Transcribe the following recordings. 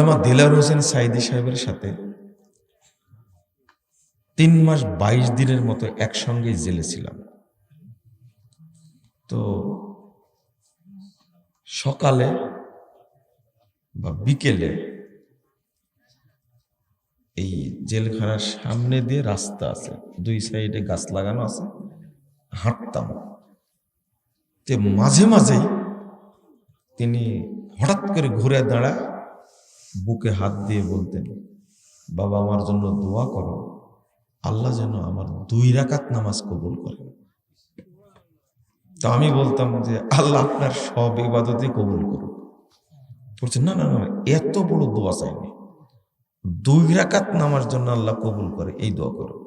আল্লামা দিলার হোসেন সাইদি সাহেবের সাথে তিন মাস বাইশ দিনের মতো একসঙ্গে জেলে ছিলাম। তো সকালে বা বিকেলে এই জেলখানার সামনে দিয়ে রাস্তা আছে, দুই সাইডে গাছ লাগানো আছে, হাঁটতাম। তে মাঝে মাঝেই তিনি হঠাৎ করে ঘুরে দাঁড়ায় বুকে হাত দিয়ে বলতেন, বাবা, আমার জন্য দোয়া করো। আল্লাহ যেন আমার দুই রাকাত নামাজ কবুল করেন। তো আমি বলতাম যে, আল্লাহ আপনার সব ইবাদতই কবুল করুক। বলছে, না না না, এত বড় দোয়া চাইনি। দুই রাকাত নামার জন্য আল্লাহ কবুল করে, এই দোয়া করো।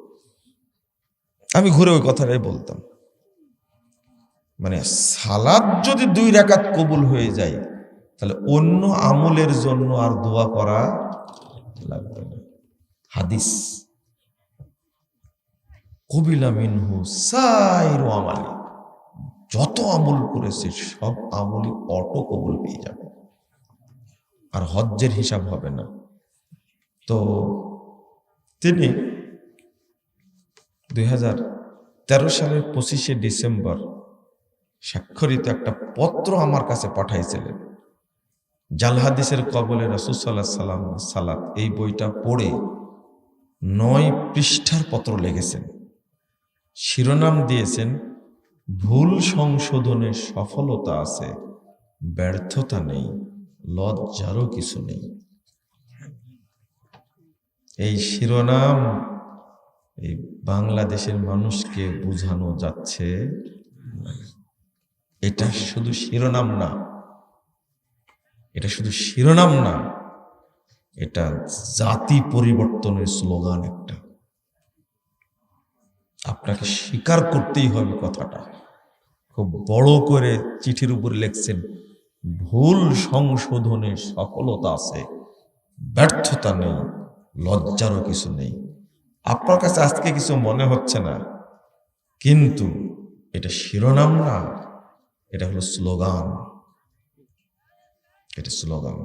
আমি ঘুরে ওই কথাটাই বলতাম। মানে সালাদ যদি দুই রাকাত কবুল হয়ে যায় তাহলে অন্য আমলের জন্য আর দোয়া করা লাগবে না। হাদিস। কবিলা মিনহু সাইরু আমালি। যত আমল করেছে, সব আমলই অটো কবুল পেয়ে যাবে। আর হজ্জের হিসাব হবে না। তো তিনি দুই হাজার তেরো সালের পঁচিশে ডিসেম্বর স্বাক্ষরিত একটা পত্র আমার কাছে পাঠাইছিলেন। জাল হাদিসের কবলে রসুসাল্লাহ সাল্লাম সালাত, এই বইটা পড়ে নয় পৃষ্ঠার পত্র লিখেছেন। শিরোনাম দিয়েছেন, ভুল সংশোধনে সফলতা আছে, ব্যর্থতা নেই, লজ্জারও কিছু নেই। এই শিরোনাম এই বাংলাদেশের মানুষকে বোঝানো যাচ্ছে এটা শুধু শিরোনাম না এটা শুধু শিরোনাম না, এটা জাতি পরিবর্তনের স্লোগান একটা। আপনাকে স্বীকার করতেই হবে কথাটা। খুব বড় করে চিঠির উপর লিখছেন, ভুল সংশোধনে সফলতা আছে, ব্যর্থতা নেই, লজ্জারও কিছু নেই। আপনার কাছে আজকে কিছু মনে হচ্ছে না, কিন্তু এটা শিরোনাম না, এটা হলো স্লোগান। এটা স্লোগান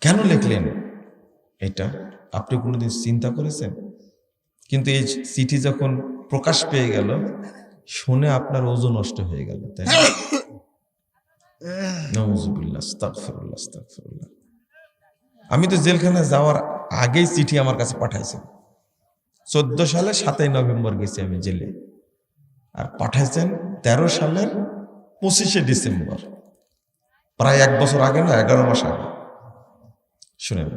কেন লিখলেন এটা? আপনি কোনোদিন চিন্তা করেছেন? কিন্তু এই চিঠি যখন প্রকাশ পেয়ে গেল, শুনে আপনার ওজন নষ্ট হয়ে গেল, তাই। আমি তো জেলখানায় যাওয়ার আগেই চিঠি আমার কাছে পাঠাইছেন। চোদ্দ সালে সাতই নভেম্বর গেছি আমি জেলে। আর পাঠাইছেন তেরো সালের পঁচিশে ডিসেম্বর। প্রায় এক বছর আগে না, এগারো মাস আগে। শুনেন,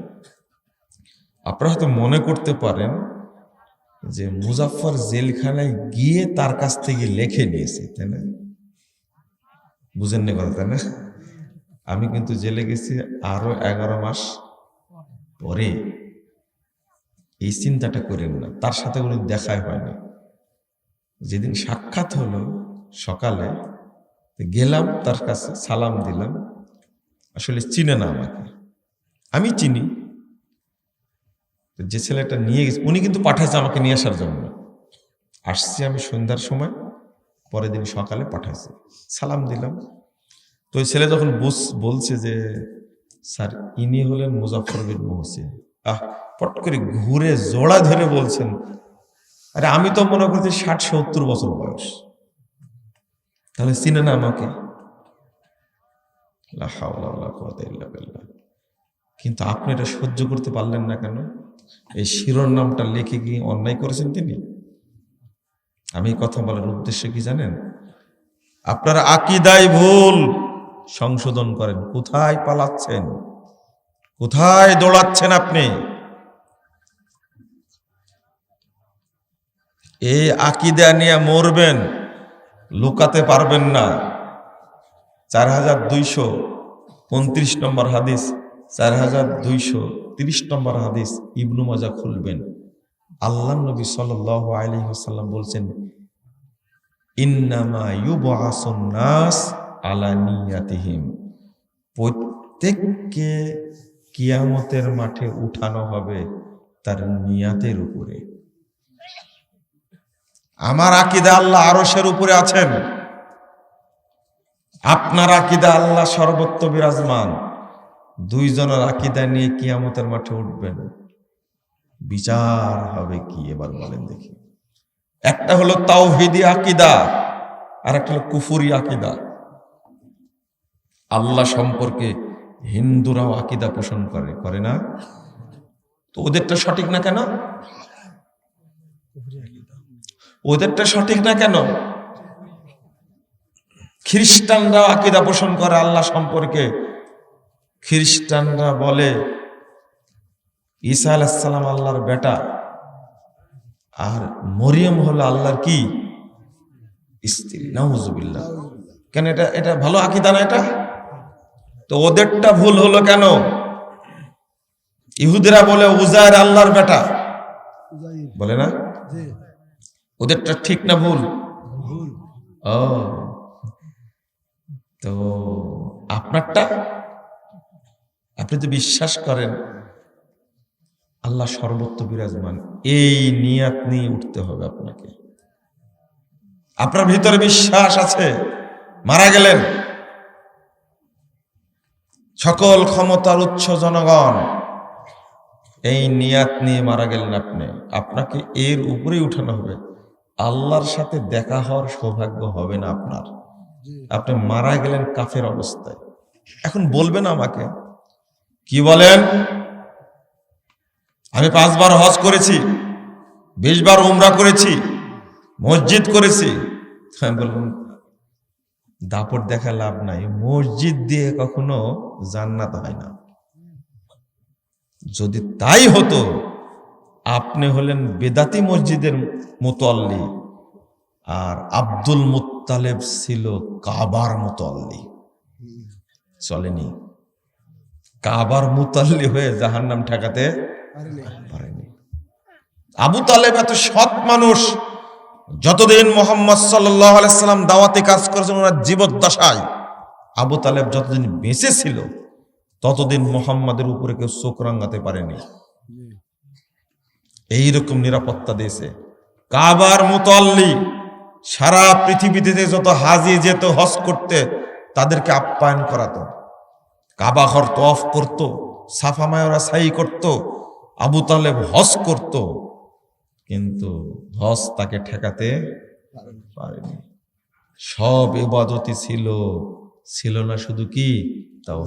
আপনারা হয়তো মনে করতে পারেন যে মুজাফফর জেলখানায় গিয়ে তার কাছ থেকে লেখে নিয়েছে, তাই না? বুঝেননি কথা, তাই না? আমি কিন্তু জেলে গেছি আরও এগারো মাস পরে। এই চিন্তাটা করেন না, তার সাথে কোনো দেখাই হয়নি। যেদিন সাক্ষাৎ হলো সকালে গেলাম, তার কাছে সালাম দিলাম। আসলে চিনে না আমাকে। আমি চিনি। যে ছেলেটা নিয়ে গেছে, উনি কিন্তু পাঠাইছে আমাকে নিয়ে আসার জন্য। আসছি আমি সন্ধ্যার সময়, পরের দিন সকালে পাঠাইছে। সালাম দিলাম। তো ওই ছেলে যখন বুঝ, বলছে যে, স্যার, ইনি হলেন মুজাফর বিন মোহসিন। আহ, পট করে ঘুরে জোড়া ধরে বলছেন, আরে আমি তো মনে করছি ষাট সত্তর বছর বয়স। তাহলে চিনে না আমাকে। কিন্তু আপনি এটা সহ্য করতে পারলেন না কেন? এই শিরোনামটা লিখে কি অন্যায় করেছেন তিনি? আমি কথা বলার উদ্দেশ্য কি জানেন? আপনার আকিদাই ভুল। সংশোধন করেন। কোথায় পালাচ্ছেন? কোথায় দৌড়াচ্ছেন আপনি? এই আকিদা নিয়ে মরবেন। লুকাতে পারবেন না। চার হাজার দুইশো পঁয়ত্রিশ নম্বর হাদিস, চার হাজার দুইশো তিরিশ নম্বর হাদিস ইবনু মাজা খুলবেন। আল্লাহ নবী সাল আলী হাসাল্লাম বলছেন, ইন্নামা ইউবাসুন নাস আলা নিয়াতিহিম। প্রত্যেককে কিয়ামতের মাঠে উঠানো হবে তার নিয়াতের উপরে। আমার আকিদা আল্লাহ আরশের উপরে আছেন। আপনার আকিদা আল্লাহ সর্বত্র বিরাজমান। দুইজনের আকিদা নিয়ে কিয়ামতের মাঠে উঠবেন। বিচার হবে কি, এবার বলেন দেখি। একটা হলো তাওহিদি আকিদা আর একটা হলো কুফুরি আকিদা। আল্লাহ সম্পর্কে হিন্দুরাও আকিদা পোষণ করে করে না? তো ওদেরটা সঠিক না কেন? ওদেরটা সঠিক না কেন? খ্রিস্টানরা আকিদা পোষণ করে আল্লাহ সম্পর্কে। খ্রিস্টানরা বলে, ঈসা আলাইসাল্লাম আল্লাহর বেটা। আর মরিয়ম হলো আল্লাহর কি? স্ত্রী। নাউজুবিল্লাহ। কেন এটা এটা ভালো আকিদা না এটা? তো ওদেরটা ভুল হলো কেন? ইহুদিরা বলে উজায়ের আল্লাহর বেটা। বলে না? ওদেরটা ঠিক না ভুল? ও। তো আপনারটা? আপনি তো বিশ্বাস করেন আল্লাহ সর্বত্র বিরাজমান। এই নিয়াত নিয়ে উঠতে হবে আপনাকে। আপনার ভিতরে বিশ্বাস আছে মারা গেলেন। সকল ক্ষমতার উচ্চ জনগণ এই নিয়াত নিয়ে মারা গেলেন আপনি। আপনাকে এর উপরেই উঠানো হবে। আল্লাহর সাথে দেখা হওয়ার সৌভাগ্য হবে না আপনার। আপনি মারা গেলেন কাফের অবস্থায়। এখন বলবেন আমাকে কি বলেন? আমি পাঁচবার হজ করেছি বিশ বার উমরা করেছি মসজিদ করেছি। আমি বললাম দাপট দেখা লাভ নাই মসজিদ দিয়ে কখনো জান্নাত হয় না। যদি তাই হতো আপনি হলেন বেদাতি মসজিদের মোতল্লি। আর আব্দুল মুত্তালেব ছিল কাবার মোতল্লি। চলেনি। কাবার মুতাল্লি হয়ে জাহান্নাম ঠেকাতে পারেনি। আবু তালেব এত সৎ মানুষ, যতদিন মোহাম্মদ সাল্লাম দাওয়াতে কাজ করেছেন, ওনার জীবদ্দশায় আবু তালেব যতদিন বেঁচে ছিল, ততদিন মোহাম্মদের উপরে কেউ চোখ রাঙাতে পারেনি। এইরকম নিরাপত্তা দিয়েছে। কাবার মুতল্লি সারা পৃথিবীতে যত হাজি যেত, হজ করতে, তাদেরকে আপ্যায়ন করাতো। কাবা ঘর তফ করত, সাফা মায়রা সাই করত, আবু তালেব হজ করত। কিন্তু হজ তাকে ঠেকাতে পারেনি। সব এবাদতি ছিল ছিল না শুধু কি? তাও